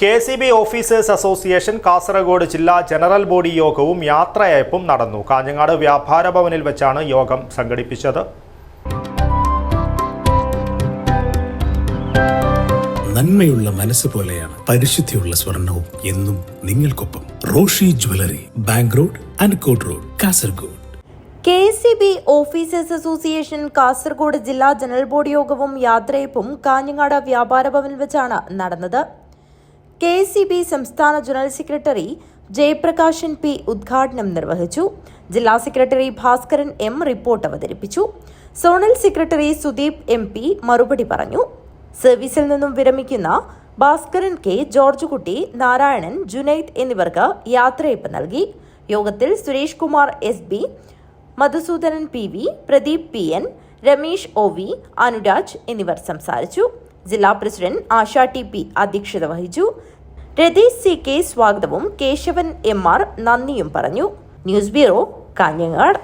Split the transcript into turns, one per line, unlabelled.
K C B officers association Kasaragod ജില്ലാ general body യോഗവും യാത്രയയപ്പും നടന്നു. കാഞ്ഞങ്ങാട് വ്യാപാര ഭവനിൽ വെച്ചാണ് യോഗം സംഘടിപ്പിച്ചത്.
നന്മയുള്ള മനസ്സ് പോലെയാണ് പരിശുദ്ധിയുള്ള സ്വർണവും എന്നും നിങ്ങൾക്കൊപ്പം Roshi jewellery bank road അൻകോട്ട് road Kasaragod.
K C B officers association Kasaragod ജില്ലാ ജനറൽ ബോഡി യോഗവും യാത്രയപ്പും കാഞ്ഞങ്ങാട് വ്യാപാര ഭവനിൽ വെച്ചാണ് നടന്നത്. കെ സി ബി സംസ്ഥാന ജനറൽ സെക്രട്ടറി ജയപ്രകാശൻ പി ഉദ്ഘാടനം നിർവഹിച്ചു. ജില്ലാ സെക്രട്ടറി ഭാസ്കരൻ എം റിപ്പോർട്ട് അവതരിപ്പിച്ചു. Zonal secretary Sudeep M P മറുപടി പറഞ്ഞു. സർവീസിൽ നിന്നും വിരമിക്കുന്ന ഭാസ്കരൻ കെ ജോർജ് കുട്ടി നാരായണൻ ജുനൈദ് എന്നിവർക്ക് യാത്രയപ്പ് നൽകി. യോഗത്തിൽ Suresh Kumar S B Madhusoodanan P V Pradeep P N Ramesh O V Anuraj എന്നിവർ സംസാരിച്ചു. ജില്ലാ പ്രസിഡന്റ് ആശാ ടി പി അധ്യക്ഷത വഹിച്ചു. രതീഷ് സി കെ സ്വാഗതവും കേശവൻ എം ആർ നന്ദിയും പറഞ്ഞു. News bureau Kanhangad.